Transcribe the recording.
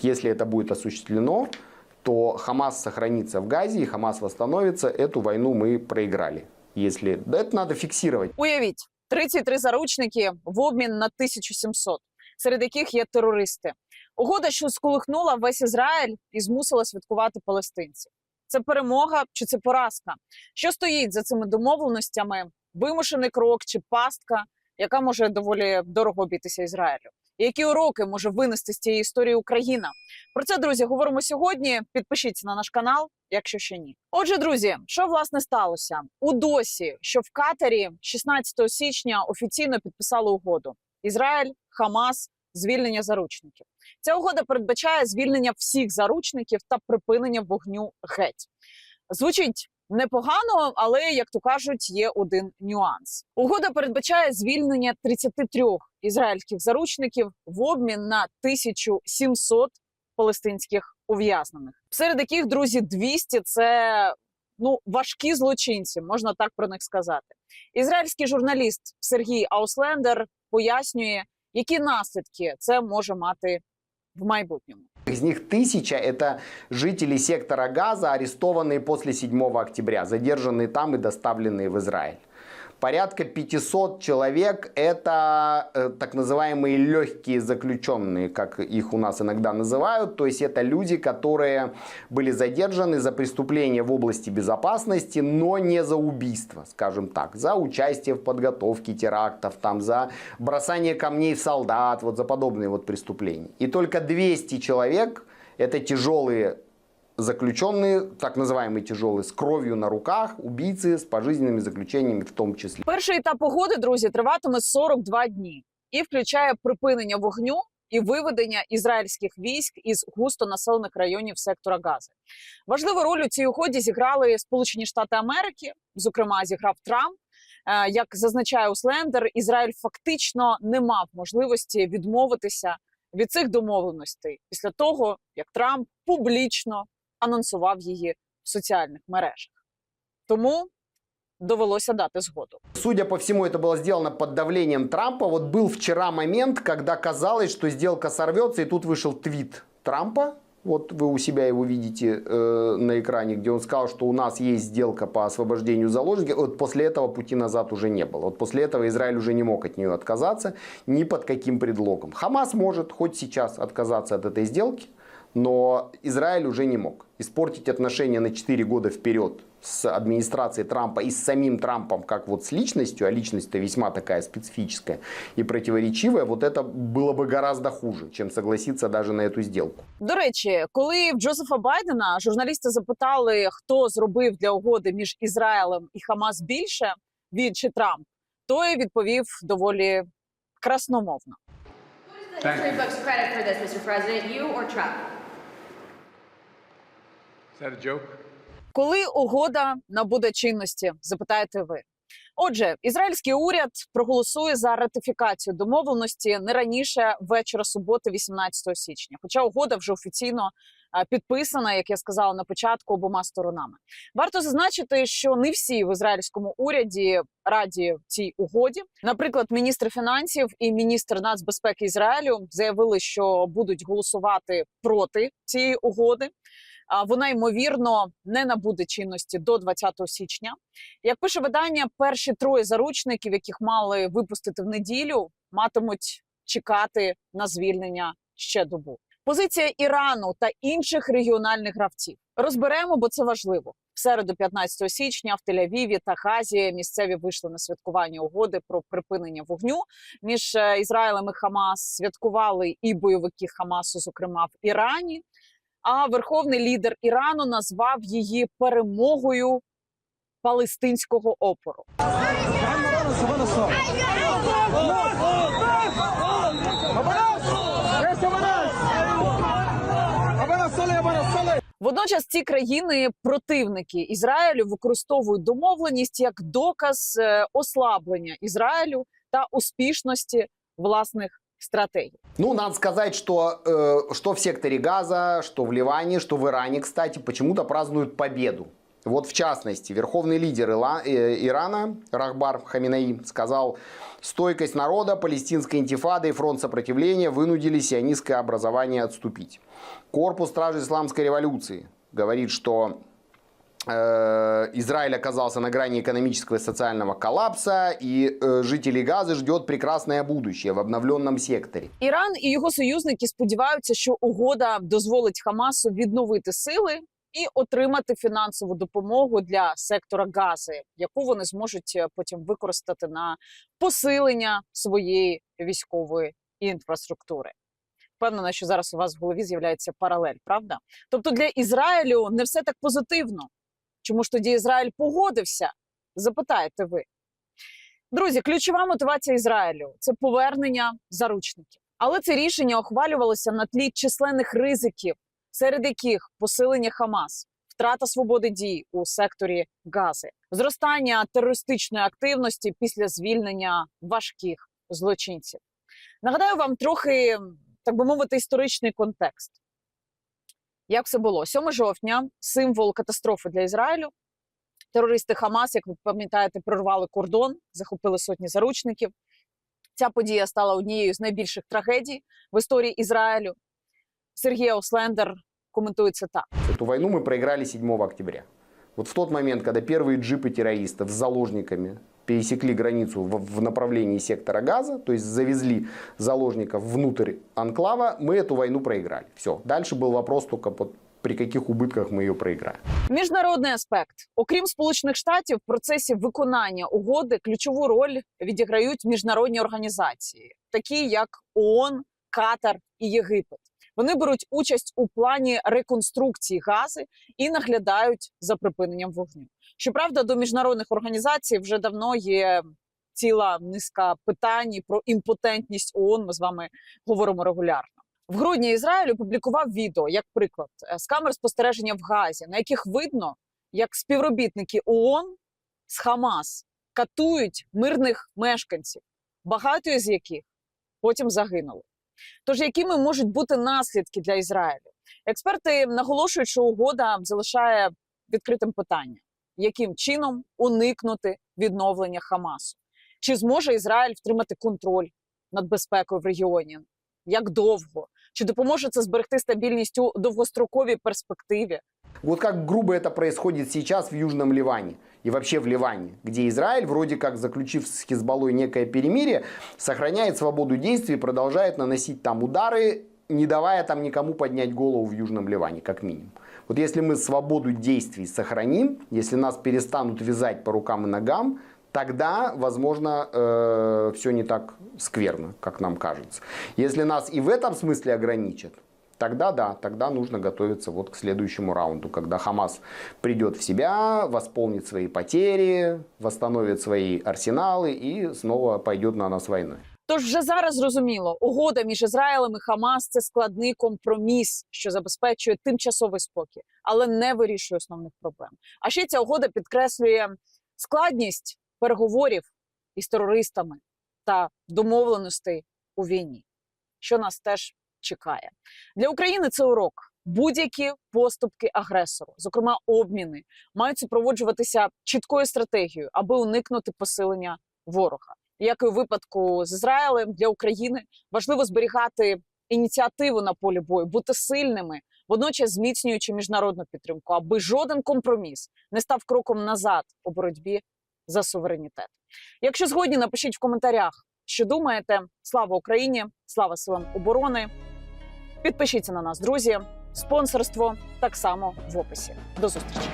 Если это будет осуществлено, то Хамас сохранится в Газе и Хамас восстановится. Эту войну мы проиграли. Если да, это надо фиксировать. Уявіть, 33 заручники в обмін на 1700, серед яких є терористи. Угода, що сколихнула весь Ізраїль і змусила святкувати палестинців. Це перемога чи це поразка? Що стоїть за цими домовленостями? Вимушений крок чи пастка, яка може доволі дорого обійтися Ізраїлю? Які уроки може винести з цієї історії Україна? Про це, друзі, говоримо сьогодні. Підпишіться на наш канал, якщо ще ні. Отже, друзі, що власне сталося у досі, що в Катарі 16 січня офіційно підписали угоду: Ізраїль, Хамас, звільнення заручників. Ця угода передбачає звільнення всіх заручників та припинення вогню геть. Звучить непогано, але як то кажуть, є один нюанс. Угода передбачає звільнення 33 ізраїльських заручників в обмін на 1700 палестинських ув'язнених, серед яких друзі 200 – це ну важкі злочинці, можна так про них сказати. Ізраїльський журналіст Сергій Ауслендер пояснює, які наслідки це може мати в майбутньому. Из них тысяча – это жители сектора Газа, арестованные после 7 октября, задержанные там и доставленные в Израиль. Порядка 500 человек – это э, так называемые легкие заключенные, как их у нас иногда называют. То есть это люди, которые были задержаны за преступления в области безопасности, но не за убийство, скажем так, за участие в подготовке терактов, там, за бросание камней в солдат, вот за подобные вот преступления. И только 200 человек – это тяжелые заключенные, так называемые тяжелые, с кровью на руках, убийцы с пожизненными заключениями в том числе. Перший етап угоди, друзі, триватиме 42 дні і включає припинення вогню і виведення ізраїльських військ із густонаселених районів сектора Гази. Важливу роль у цій угоді зіграли Сполучені Штати Америки, зокрема, зіграв Трамп. Е, Як зазначає Услендер, Ізраїль фактично не мав можливості відмовитися від цих домовленостей після того, як Трамп публічно анонсував її в соціальних мережах. Тому довелося дати згоду. Судя по всему, это было сделано под давлением Трампа. Вот был вчера момент, когда казалось, что сделка сорвется, и тут вышел твит Трампа. Вот вы у себя его видите э, на экране, где он сказал, что у нас есть сделка по освобождению заложников. Вот после этого пути назад уже не было. Вот после этого Израиль уже не мог от нее отказаться ни под каким предлогом. Хамас может хоть сейчас отказаться от этой сделки, но Израиль уже не мог. Испортить отношения на 4 года вперед с администрацией Трампа и с самим Трампом, как вот с личностью, а личность-то весьма такая специфическая и противоречивая, вот это было бы гораздо хуже, чем согласиться даже на эту сделку. До речі, коли в Джозефа Байдена журналісти запитали, хто зробив для угоди між Ізраїлем і Хамас більше, він чи Трамп, той відповів доволі красномовно. The history books credit for this, Mr. President, you or Trump? Is that a joke? Коли угода набуде чинності, запитаєте ви. Отже, ізраїльський уряд проголосує за ратифікацію домовленості не раніше вечора суботи, 18 січня. Хоча угода вже офіційно е, підписана, як я сказала на початку, обома сторонами. Варто зазначити, що не всі в ізраїльському уряді раді цій угоді. Наприклад, міністр фінансів і міністр нацбезпеки Ізраїлю заявили, що будуть голосувати проти цієї угоди. Вона ймовірно не набуде чинності до 20 січня. Як пише видання, перші троє заручників, яких мали випустити в неділю, матимуть чекати на звільнення ще добу. Позиція Ірану та інших регіональних гравців розберемо, бо це важливо. В середу, 15 січня, в Тель-Авіві та Газі місцеві вийшли на святкування угоди про припинення вогню між е, Ізраїлем і Хамас. Святкували і бойовики Хамасу, зокрема в Ірані. А верховний лідер Ірану назвав її перемогою палестинського опору. Водночас ці країни, противники Ізраїлю, використовують домовленість як доказ е, ослаблення Ізраїлю та успішності власних стратегій. Ну, надо сказать, что э, что в секторе Газа, что в Ливане, что в Иране, кстати, почему-то празднуют победу. Вот в частности, верховный лидер э, Ирана Рахбар Хаминаи сказал, стойкость народа, палестинская интифада и фронт сопротивления вынудили сионистское образование отступить. Корпус Стражи Исламской революции говорит, что Израиль оказался на грани экономического и социального коллапса, и э, жителей Газы ждет прекрасное будущее в обновленном секторе. Іран і його союзники сподіваються, що угода дозволить Хамасу відновити сили і отримати фінансову допомогу для сектора Гази, яку вони зможуть е, потім використати на посилення своєї військової інфраструктури. Впевнена, що зараз у вас в голові з'являється паралель, правда? Тобто для Ізраїлю не все так позитивно. Чому ж тоді Ізраїль погодився? Запитаєте ви. Друзі, ключова мотивація Ізраїлю це повернення заручників. Але це рішення ухвалювалося на тлі численних ризиків, серед яких посилення Хамас, втрата свободи дій у секторі Гази, зростання терористичної активності після звільнення важких злочинців. Нагадаю вам трохи, так би мовити, історичний контекст. Як все було? 7 жовтня символ катастрофи для Ізраїлю. Терористи Хамас, як ви пам'ятаєте, прорвали кордон, захопили сотні заручників. Ця подія стала однією з найбільших трагедій в історії Ізраїлю. Сергій Ослендер коментує це так. Эту войну мы проиграли 7 октября. Вот в тот момент, когда первые джипы террористов с заложниками пересекли границу в, в направлении сектора Газа, то есть завезли заложников внутрь анклава, мы эту войну проиграли. Все. Дальше был вопрос только под, при каких убытках мы ее проиграем. Міжнародний аспект, окрім Сполучених Штатів, в процесі виконання угоди ключову роль відіграють міжнародні організації, такі як ООН, Катар і Єгипет. Вони беруть участь у плані реконструкції гази і наглядають за припиненням вогню. Щоправда, до міжнародних організацій вже давно є ціла низка питань про імпотентність ООН. Ми з вами говоримо регулярно. В грудні Ізраїль опублікував відео, як приклад, е, з камер спостереження в Газі, на яких видно, як співробітники ООН з Хамас катують мирних мешканців, багато з яких потім загинули. Тож, якими можуть бути наслідки для Ізраїлю? Експерти наголошують, що угода залишає відкритим питання, яким чином уникнути відновлення Хамасу? Чи зможе Ізраїль втримати контроль над безпекою в регіоні? Як довго? Чи допоможе це зберегти стабільність у довгостроковій перспективі? Вот как грубо это происходит сейчас в Южном Ливане и вообще в Ливане, где Израиль, вроде как заключив с Хизбаллой некое перемирие, сохраняет свободу действий продолжает наносить там удары, не давая там никому поднять голову в Южном Ливане, как минимум. Вот если мы свободу действий сохраним, если нас перестанут вязать по рукам и ногам, тогда, возможно, все не так скверно, как нам кажется. Если нас и в этом смысле ограничат, Тогда да, тогда нужно готовиться вот к следующему раунду, когда Хамас придет в себя, восполнит свои потери, восстановит свои арсеналы и снова пойдет на нас войной. Тож вже зараз зрозуміло, угода між Ізраїлем і Хамас це складний компроміс, що забезпечує тимчасовий спокій, але не вирішує основних проблем. А ще ця угода підкреслює складність переговорів із терористами та домовленостей у війні, що нас теж чекає для України. Це урок. Будь-які поступки агресору, зокрема обміни, мають супроводжуватися чіткою стратегією, аби уникнути посилення ворога. Як і у випадку з Ізраїлем для України важливо зберігати ініціативу на полі бою, бути сильними, водночас зміцнюючи міжнародну підтримку, аби жоден компроміс не став кроком назад у боротьбі за суверенітет. Якщо згодні, напишіть в коментарях, що думаєте. Слава Україні! Слава силам оборони! Підпишіться на нас, друзі. Спонсорство так само в описі. До зустрічі.